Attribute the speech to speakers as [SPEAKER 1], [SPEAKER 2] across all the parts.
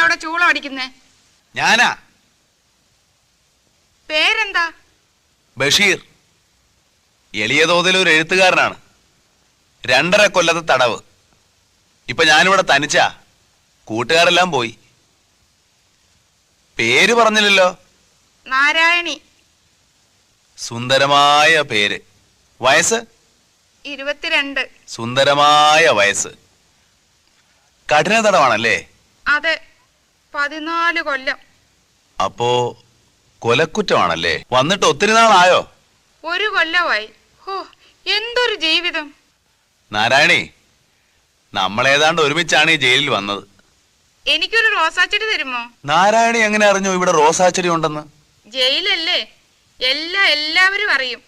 [SPEAKER 1] അവിടെ ചൂളം അടിക്കുന്നേ?
[SPEAKER 2] ഞാനാ.
[SPEAKER 1] പേരെന്താ?
[SPEAKER 2] ബഷീർ. എളിയ തോതിൽ ഒരു എഴുത്തുകാരനാണ്. രണ്ടര കൊല്ലത്തെ തടവ്. ഇപ്പൊ ഞാനിവിടെ തനിച്ചാ. കൂട്ടുകാരെല്ലാം പോയി. പേര് പറഞ്ഞില്ലല്ലോ?
[SPEAKER 1] നാരായണി.
[SPEAKER 2] സുന്ദരമായ പേര്. വയസ്സ്?
[SPEAKER 1] ഇരുപത്തിരണ്ട്.
[SPEAKER 2] സുന്ദരമായ വയസ്സ്. കഠിന തടവാണല്ലേ?
[SPEAKER 1] അതെ. പതിനാല് കൊല്ലം.
[SPEAKER 2] അപ്പോ കൊലക്കുറ്റമാണല്ലേ? വന്നിട്ട് ഒത്തിരി നാളായോ?
[SPEAKER 1] ഒരു കൊല്ലമായി. ഹോ എന്തൊരു ജീവിതം.
[SPEAKER 2] നാരായണി നമ്മളേതാണ്ട് ഒരുമിച്ചാണ് ഈ ജയിലിൽ വന്നത്.
[SPEAKER 1] എനിക്കൊരു റോസാച്ചെടി തരുമോ?
[SPEAKER 2] നാരായണി എങ്ങനെ അറിഞ്ഞു ഇവിടെ റോസാച്ചെടി ഉണ്ടെന്ന്?
[SPEAKER 1] ജയിലല്ലേ? എല്ലാ എല്ലാവരും അറിയും.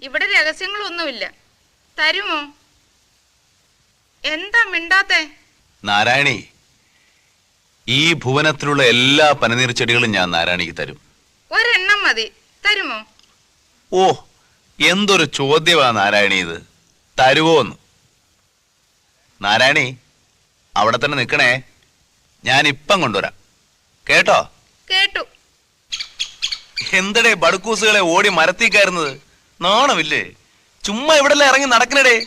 [SPEAKER 1] ഇവിടെ രഹസ്യങ്ങളൊന്നുമില്ല. തരുമോ? എന്താ മിണ്ടാത്തേ?
[SPEAKER 2] നാരായണി ഈ ഭുവനത്തിലുള്ള എല്ലാ പനനീർ ചെടികളും ഞാൻ നാരായണിക്ക് തരും.
[SPEAKER 1] ഒരെണ്ണം മതി. തരുമോ?
[SPEAKER 2] ഓ എന്തൊരു ചോദ്യമാ നാരായണി ഇത്. തരുവോന്ന്. നാരായണി അവിടെ തന്നെ നിൽക്കണേ. ഞാൻ ഇപ്പം കൊണ്ടുവരാം. കേട്ടോ?
[SPEAKER 1] കേട്ടു.
[SPEAKER 2] എന്തടേ ബടുക്കൂസുകളെ ഓടി മരത്തിൽ കയറുന്നത്? നാണമില്ലേ? ചുമ്മാ ഇവിടെ ഇറങ്ങി നടക്കണടേ.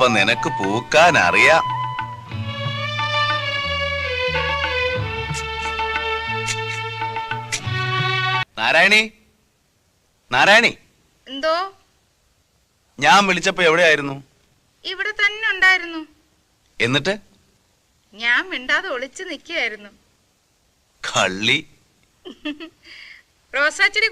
[SPEAKER 2] അപ്പൊ നിനക്ക് പൂക്കാൻ അറിയാം. നാരായണി? നാരായണി?
[SPEAKER 1] എന്തോ?
[SPEAKER 2] ഞാൻ വിളിച്ചപ്പോ എവിടെയായിരുന്നു?
[SPEAKER 1] ഇവിടെ തന്നെ ഉണ്ടായിരുന്നു.
[SPEAKER 2] എന്നിട്ട്?
[SPEAKER 1] ഞാൻ മിണ്ടാതെ ഒളിച്ചു നിൽക്കുകയായിരുന്നു
[SPEAKER 2] കള്ളി.
[SPEAKER 1] റോസാച്ചെടി